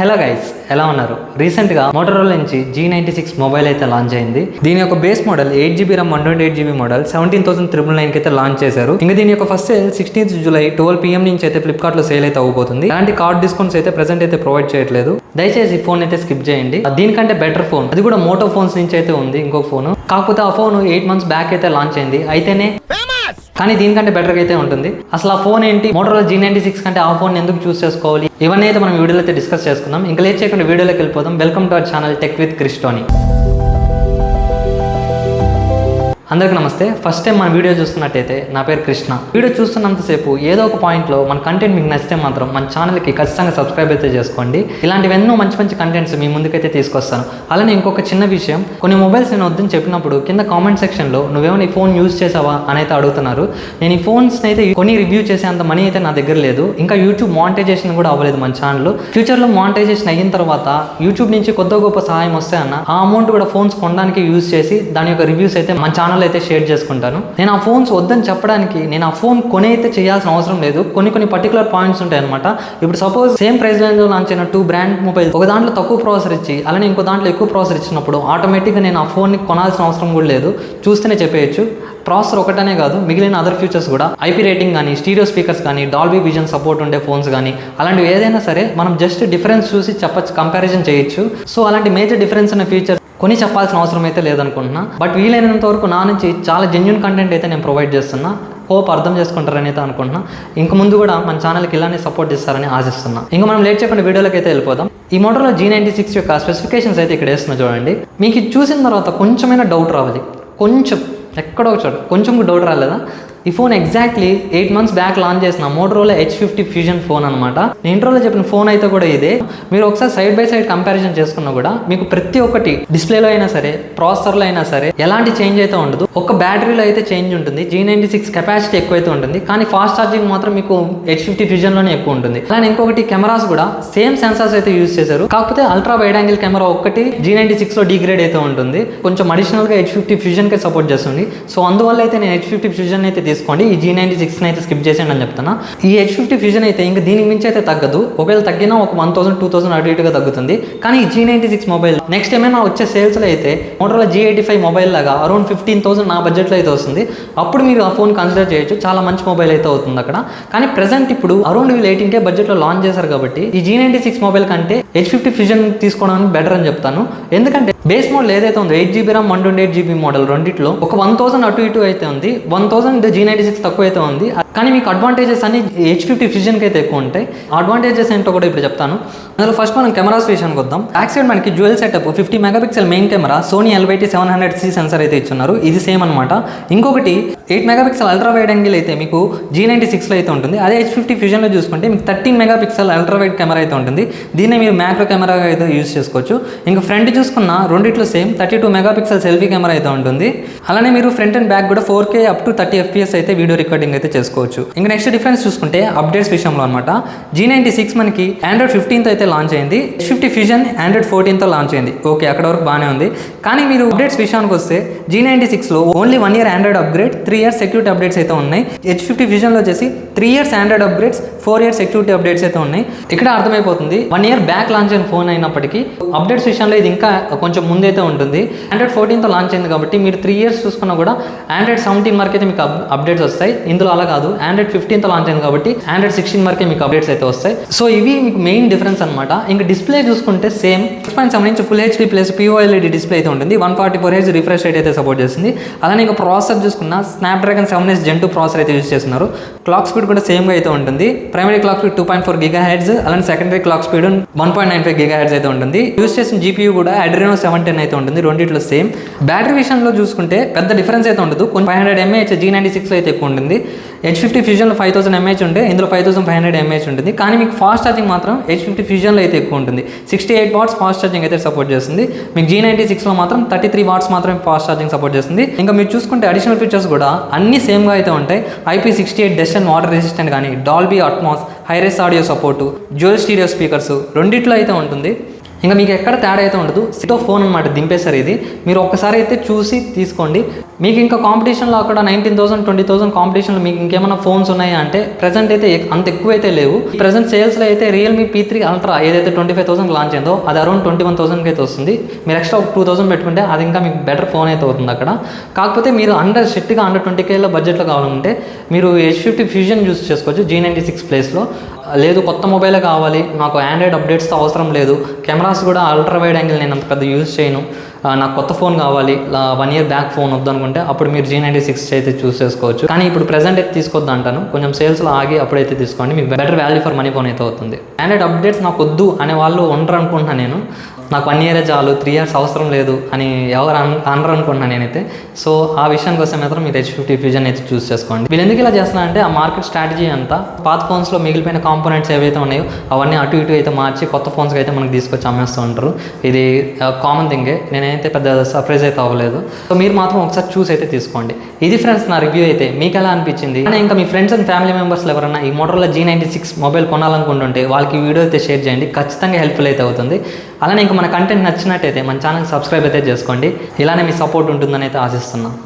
Hello guys ఎలా ఉన్నారు? రీసెంట్గా మోటరోలా నుంచి జీ నైంటీ సిక్స్ మొబైల్ అయితే లాంచ్ అయింది. దీని యొక్క base model eight GB RAM one twenty eight GB model seventeen thousand triple nine అయితే లాంచ్ చేశారు. ఇంకా దీని యొక్క first sale sixteenth July twelve PM నుంచి అయితే ఫ్లిప్కార్ట్లో సేల్ అయితే అవ్వబోతుంది. అలాంటి కార్డ్ డిస్కౌంట్స్ అయితే ప్రెసెంట్ అయితే ప్రొవైడ్ చేయట్లేదు. దయచేసి ఫోన్ అయితే స్కిప్ చేయండి. దీనికంటే బెటర్ ఫోన్ అది కూడా మోటో ఫోన్స్ నుంచి అయితే ఉంది ఇంకో ఫోన్ కాకపోతే ఆ ఫోన్ ఎయిట్ మంత్స్ బ్యాక్ అయితే లాంచ్ అయింది. అయితేనే కానీ దీనికంటే బెటర్గా అయితే ఉంటుంది. అసలు ఆ ఫోన్ ఏంటి? మోటోలో జీ నైంటీ సిక్స్ కంటే ఆ ఫోన్ ఎందుకు చూస్ చేసుకోవాలి? ఇవన్నీ అయితే మనం వీడియోలో అయితే డిస్కస్ చేసుకుందాం. ఇంకా లేట్ చేయకుండా వీడియోలోకి వెళ్ళిపోదాం. Welcome to our channel tech with క్రిస్టోని అందరికీ నమస్తే. ఫస్ట్ టైం మన వీడియో చూస్తున్నట్టయితే నా పేరు కృష్ణ. వీడియో చూస్తున్నంతసేపు ఏదో ఒక పాయింట్లో మన కంటెంట్ మీకు నచ్చితే మాత్రం మన ఛానల్కి ఖచ్చితంగా సబ్స్క్రైబ్ అయితే చేసుకోండి. ఇలాంటివి ఎన్నో మంచి మంచి కంటెంట్స్ మీ ముందుకైతే తీసుకొస్తాను. అలానే ఇంకొక చిన్న విషయం కొన్ని మొబైల్స్ నేను వద్దని చెప్పినప్పుడు కింద కామెంట్ సెక్షన్లో నువ్వేమైనా ఈ ఫోన్ యూస్ చేసావా అని అయితే అడుగుతున్నారు. నేను ఈ ఫోన్స్ని అయితే కొన్ని రివ్యూ చేసేంత మనీ అయితే నా దగ్గర లేదు. ఇంకా యూట్యూబ్ మానిటైజేషన్ కూడా అవ్వలేదు మన ఛానల్ ఫ్యూచర్లో మానిటైజేషన్ అయిన తర్వాత యూట్యూబ్ నుంచి కొద్ది గొప్ప సహాయం వస్తే అన్న ఆ అమౌంట్ కూడా ఫోన్స్ కొనడానికి యూజ్ చేసి దాని యొక్క రివ్యూస్ అయితే మన ఛానల్ అయితే షేర్ చేసుకుంటాను. నేను ఆ ఫోన్స్ వద్దని చెప్పడానికి నేను ఆ ఫోన్ కొని అయితే చేయాల్సిన అవసరం లేదు. కొన్ని కొన్ని పర్టికులర్ పాయింట్స్ ఉంటాయి అనమాట ఇప్పుడు సపోజ్ సేమ్ ప్రైస్ రేంజ్లో లాంచ్ అయిన టూ బ్రాండ్ మొబైల్ ఒక దాంట్లో తక్కువ ప్రాసెసర్ ఇచ్చి అలానే ఇంకో దాంట్లో ఎక్కువ ప్రాసెసర్ ఇచ్చినప్పుడు ఆటోమేటిక్గా నేను ఆ ఫోన్ని కొనాల్సిన అవసరం కూడా లేదు. చూస్తేనే చెప్పేయచ్చు. ప్రాసెసర్ ఒకటనే కాదు మిగిలిన అదర్ ఫీచర్స్ కూడా. ఐపీ రేటింగ్ కానీ స్టీరియో స్పీకర్స్ కానీ డాల్బీ విజన్ సపోర్ట్ ఉండే ఫోన్స్ కానీ అలాంటివి ఏదైనా సరే మనం జస్ట్ డిఫరెన్స్ చూసి చెప్పచ్చు కంపారిజన్ చేయొచ్చు. సో అలాంటి మేజర్ డిఫరెన్స్ ఉన్న ఫీచర్స్ కొని చెప్పాల్సిన అవసరం అయితే లేదనుకుంటున్నా. బట్ వీలైనంత వరకు నా నుంచి చాలా జెన్యున్ కంటెంట్ అయితే నేను ప్రొవైడ్ చేస్తున్నా. హోప్ అర్థం చేసుకుంటారని అయితే అనుకుంటున్నా. ఇంక ముందు కూడా మన ఛానల్కి ఇలానే సపోర్ట్ చేస్తారని ఆశిస్తున్నా. ఇంకా మనం లేట్ చెప్పిన వీడియోలోకి అయితే వెళ్ళిపోదాం. ఈ మోడల్లో జీ నైంటీ సిక్స్ యొక్క స్పెసిఫికేషన్స్ అయితే ఇక్కడ వేస్తున్నా చూడండి. మీకు చూసిన తర్వాత కొంచెమైనా డౌట్ రావాలి. కొంచెం ఎక్కడో చోట కొంచెం డౌట్ రాలేదా? ఈ phone exactly eight months back launch చేసిన Motorola edge fifty fusion phone అనమాట నేను ఇంట్రోలో చెప్పిన ఫోన్ అయితే కూడా ఇదే. మీరు ఒకసారి సైడ్ బై సైడ్ కంపారిజన్ చేసుకున్నా కూడా మీకు ప్రతి ఒక్కటి డిస్ప్లేలో అయినా సరే ప్రాసెసర్లో అయినా సరే ఎలాంటి చేంజ్ అయితే ఉండదు. ఒక బ్యాటరీలో అయితే చేంజ్ ఉంటుంది. జీ నైన్టీ సిక్స్ కెపాసిటీ ఎక్కువ అయితే ఉంటుంది. కానీ ఫాస్ట్ ఛార్జింగ్ మాత్రం మీకు హెచ్ ఫిఫ్టీ ఫ్యూజన్లోనే ఎక్కువ ఉంటుంది. అలానే ఇంకొకటి కెమెరాస్ కూడా సేమ్ సెన్సార్స్ అయితే యూజ్ చేశారు. కాకపోతే అల్ట్రా వైడ్ యాంగిల్ కెమెరా ఒక్కటి జీ నైన్టీ సిక్స్లో డిగ్రేడ్ అయితే ఉంటుంది. కొంచెం అడిషనల్గా హెచ్ ఫిఫ్టీ ఫ్యూజన్కే సపోర్ట్ చేస్తుంది. సో అందువల్ల అయితే నేను హెచ్ ఫిఫ్టీ ఫ్యూజన్ అయితే తీసుకోండి. ఈ జీ నైన్టీ సిక్స్ని అయితే స్కిప్ చేసేయండి అని చెప్తున్నా. ఈ హెచ్ ఫిఫ్టీ ఫ్యూజన్ అయితే ఇంకా దీనికి మించి అయితే తగ్గదు. ఒకవేళ తగ్గినా ఒక వన్ థౌసండ్ టూ థౌసండ్ అటు ఇటుగా తగ్గుతుంది. కానీ ఈ G ninety six mobile next ఏమైనా వచ్చే సేల్స్లో అయితే Motorola G eighty five mobile లాగా అరౌండ్ ఫిఫ్టీన్ థౌసండ్ నా బడ్జెట్లో అయితే వస్తుంది. అప్పుడు మీరు ఆ ఫోన్ కన్సిడర్ చేయొచ్చు. చాలా మంచి మొబైల్ అయితే అవుతుంది అక్కడ. కానీ ప్రెసెంట్ ఇప్పుడు అరౌండ్ వీళ్ళు ఎయిటీన్ కే బడ్జెట్లో లాంచ్ చేశారు కాబట్టి ఈ జీ నైంటీ సిక్స్ మొబైల్ కంటే హెచ్ ఫిఫ్టీ ఫ్యూజన్ తీసుకోవడానికి బెటర్ అని చెప్తాను. ఎందుకంటే బేస్ మోడల్ ఏదైతే ఉందో eight GB RAM one twenty eight GB model రెండిట్లో ఒక వన్ థౌసండ్ అటు ఇటు అయితే ఉంది. One thousand G ninety six తక్కువ అయితే ఉంది. కానీ మీకు అడ్వాంటేజెస్ అన్ని హెచ్ ఫిఫ్టీ ఫ్యూజన్కి అయితే ఎక్కువ ఉంటాయి. అడ్వాంటేజెస్ ఏంటో కూడా ఇప్పుడు చెప్తాను. అందులో ఫస్ట్ మనం కెమెరాస్ విషయానికి వద్దాం. బ్యాక్ సైడ్ మనకి dual setup fifty megapixel main camera Sony LYT seven hundred C sensor అయితే ఇచ్చున్నారు. ఇది సేమ్ అనమాట ఇంకొకటి eight megapixel ultra wide angle అయితే మీకు జీ నైంటీ సిక్స్లో అయితే ఉంటుంది. అదే హెచ్ ఫిఫ్టీ ఫ్యూజన్లో చూసుకుంటే మీకు thirteen megapixel ultra wide camera అయితే ఉంటుంది. దీన్ని మీరు మ్యాక్రో కెమెరాగా అయితే యూస్ చేసుకోవచ్చు. ఇంకా ఫ్రంట్ చూసుకున్న రెండిట్లో same thirty two megapixel selfie camera అయితే ఉంటుంది. అలానే మీరు ఫ్రంట్ అండ్ బ్యాక్ కూడా four K up to thirty FPS అయితే వీడియో రికార్డింగ్ అయితే చేసుకోవచ్చు. ఇంకా నెక్స్ట్ డిఫరెన్స్ చూసుకుంటే అప్డేట్స్ విషయంలో అనమాట జీ నైన్టీ సిక్స్ మనకి ఆండ్రాయిడ్ ఫిఫ్టీన్త్ అయితే లాంచ్ అయింది. హెచ్ ఫిఫ్టీ ఫ్యూజన్ ఆండ్రాయిడ్ ఫోర్టీన్తో లాంచ్ అయింది. ఓకే అక్కడ వరకు బాగానే ఉంది. కానీ మీరు అప్డేట్స్ విషయానికి వస్తే జీ నైంటీ సిక్స్లో only one year Android upgrade three years security updates అయితే ఉన్నాయి. హెచ్ ఫిఫ్టీ ఫ్యూజన్లో వచ్చేసి three years Android upgrades four years security updates అయితే ఉన్నాయి. ఇక్కడ అర్థమైపోతుంది వన్ ఇయర్ బ్యాక్ లాంచ్ అయిన ఫోన్ అయినప్పటికీ అప్డేట్స్ విషయంలో ఇది ఇంకా కొంచెం ముందైతే ఉంటుంది. ఆండ్రాయిడ్ ఫోర్టీన్తో లాంచ్ అయింది కాబట్టి మీరు త్రీ ఇయర్స్ చూసుకున్నా కూడా ఆండ్రాయిడ్ సెవెంటీన్ వరకు అయితే మీకు అప్డేట్స్ వస్తాయి. ఇందులో అలా కాదు. ఆండ్రాయిడ్ ఫిఫ్టీన్తో లాంచ్ అయింది కాబట్టి ఆండ్రాయిడ్ సిక్స్టీన్ వరకే మీకు అప్డేట్స్ అయితే వస్తాయి. సో ఇవి మీకు మెయిన్ డిఫరెన్స్ అనమాట ఇంకా డిస్ప్లే చూసుకుంటే same six point seven inch full HD plus POLED display అయితే ఉంటుంది. One forty four H refresh rate అయితే సపోర్ట్ చేస్తుంది. అలానే ఇంకా ప్రాసెసర్ చూసుకున్న Snapdragon seven S gen two processor అయితే యూస్ చేస్తున్నారు. క్లాక్ స్పీడ్ కూడా సేమ్గా అయితే ఉంటుంది. Primary clock speed two point four giga hertz అలానే secondary clock speed one point nine five giga hertz అయితే ఉంటుంది. యూస్ చేసిన జీపీయూ కూడా అడ్రినో సెవెన్ టెన్ అయితే ఉంటుంది. రెండిట్లో సేమ్ బ్యాటరీ విషయంలో చూసుకుంటే పెద్ద డిఫరెన్స్ అయితే ఉండదు. కొన్ని five hundred M A H G ninety సిక్స్లో అయితే ఎక్కువ ఉంటుంది. హెచ్ ఫిఫ్టీ ఫ్యూజన్లో ఫైవ్ థౌసండ్ ఎంహెచ్ ఉంటే ఇందులో five thousand five hundred M H ఉంటుంది. కానీ మీకు ఫాస్ట్ ఛార్జింగ్ మాత్రం హెచ్ ఫిఫ్టీ ఫ్యూజన్లో అయితే ఎక్కువ ఉంటుంది. Sixty eight watts fast charging అయితే సపోర్ట్ చేస్తుంది. మీకు జీ నైంటీ సిక్స్లో మాత్రం థర్టీ త్రీ వాట్స్ మాత్రమే ఫాస్ట్ ఛార్జింగ్ సపోర్ట్ చేస్తుంది. ఇంకా మీరు చూసుకుంటే అడిషనల్ ఫీచర్స్ కూడా అన్ని సేమ్గా అయితే ఉంటాయి. IP sixty eight dust and water resistant కానీ Dolby Atmos hi res audio support dual stereo speakers రెండిట్లో అయితే ఉంటుంది. ఇంకా మీకు ఎక్కడ తేడా అయితే ఉండదు. సిటో ఫోన్ అనమాట దింపేశారు ఇది. మీరు ఒక్కసారి అయితే చూసి తీసుకోండి. మీకు ఇంకా కాంపిటీషన్లో అక్కడ నైన్టీన్ థౌసండ్ ట్వంటీ థౌసండ్ కాంపిటీషన్లో మీకు ఇంకేమైనా ఫోన్స్ ఉన్నాయా అంటే ప్రజెంట్ అయితే అంత ఎక్కువ అయితే లేవు ప్రజెంట్ సేల్స్లో అయితే రియల్మీ పీ త్రీ అల్ట్రా ఏదైతే ట్వంటీ ఫైవ్ థౌసండ్ లాంచ్ అయిందో అది అరౌండ్ ట్వంటీ వన్ థౌసండ్కి అయితే వస్తుంది. మీరు ఎక్స్ట్రా ఒక టూ థౌసండ్ పెట్టుకుంటే అది ఇంకా మీకు బెటర్ ఫోన్ అయితే అవుతుంది అక్కడ. కాకపోతే మీరు అండర్ స్ట్రిక్ట్గా అండర్ ట్వంటీ కేలో బడ్జెట్లో కావాలంటే మీరు హెచ్ ఫిఫ్టీ ఫ్యూజన్ యూస్ చేసుకోవచ్చు జీ నైంటీ సిక్స్ ప్లేస్లో లేదు కొత్త మొబైలే కావాలి నాకు ఆండ్రాయిడ్ అప్డేట్స్తో అవసరం లేదు. కెమెరాస్ కూడా అల్ట్రా వైడ్ యాంగిల్ నేను అంత పెద్ద యూజ్ చేయను. నాకు కొత్త ఫోన్ కావాలి వన్ ఇయర్ బ్యాక్ ఫోన్ వద్దనుకుంటే అప్పుడు మీరు జీ నైంటీ సిక్స్ అయితే చూస్ చేసుకోవచ్చు. కానీ ఇప్పుడు ప్రెసెంట్ అయితే తీసుకోవద్దు అంటాను. కొంచెం సేల్స్లో ఆగి అప్పుడైతే తీసుకోండి. మీకు better value for money phone అయితే అవుతుంది. ఆండ్రాయిడ్ అప్డేట్స్ నాకు వద్దు అనే వాళ్ళు ఉండరు అనుకుంటున్నాను నేను. నాకు వన్ ఇయరే చాలు త్రీ ఇయర్స్ అవసరం లేదు అని ఎవరు అన్ అనరు అనుకుంటున్నాను నేనైతే. సో ఆ విషయానికి వస్తే మాత్రం మీరు హెచ్ ఫిఫ్టీ ఫ్యూజన్ అయితే చూస్ చేసుకోండి. వీళ్ళు ఎందుకు ఇలా చేస్తున్నారంటే ఆ మార్కెట్ స్ట్రాటజీ అంతా పాత ఫోన్స్లో మిగిలిపోయిన కాంపోనెంట్స్ ఏవైతే ఉన్నాయో అవన్నీ అటు ఇటు అయితే మార్చి కొత్త ఫోన్స్కి అయితే మనకి తీసుకొచ్చి అమ్మేస్తూ ఉంటారు. ఇది కామన్ థింగే నేనైతే పెద్ద సర్ప్రైజ్ అయితే అవ్వలేదు. సో మీరు మాత్రం ఒకసారి చూసి అయితే తీసుకోండి. ఇది ఫ్రెండ్స్ నా రివ్యూ అయితే మీకు ఎలా అనిపించింది? కానీ ఇంకా మీ ఫ్రెండ్స్ అండ్ ఫ్యామిలీ మెంబర్స్లో ఎవరైనా ఈ మోటర్లో జీ నైంటీ సిక్స్ మొబైల్ కొనాలనుకుంటుంటే వాళ్ళకి వీడియో అయితే షేర్ చేయండి. ఖచ్చితంగా హెల్ప్ఫుల్ అయితే అవుతుంది. అలానే ఇంకా మన కంటెంట్ నచ్చినట్టయితే మన ఛానల్ సబ్స్క్రైబ్ అయితే చేసుకోండి. ఇలానే మీ సపోర్ట్ ఉంటుందని అయితే ఆశిస్తున్నాను